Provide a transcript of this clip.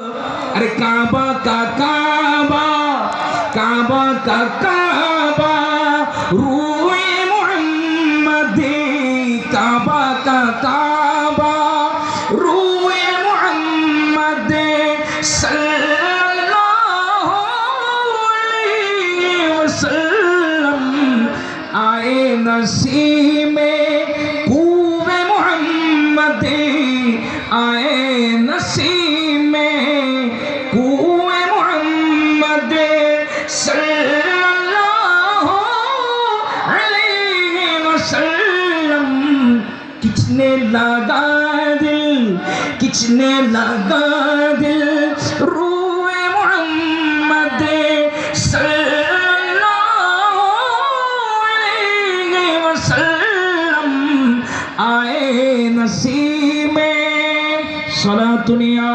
আরে কাবা কা কাবা কাবা কা কাবা রুয়ে মুহাম্মাদি কাবা কা কাবা রুয়ে মুহাম্মাদে সাল্লাল্লাহু আলাইহি ওয়াসাল্লাম, আয়ে নসিমে কুবে মুহাম্মাদি, আয়ে নসিমে किसने लगा दिल किसने लगा दिल रूए मोहम्मद सल्लल्लाहु अलैहि वसल्लम आए नसीब में सलातुनिया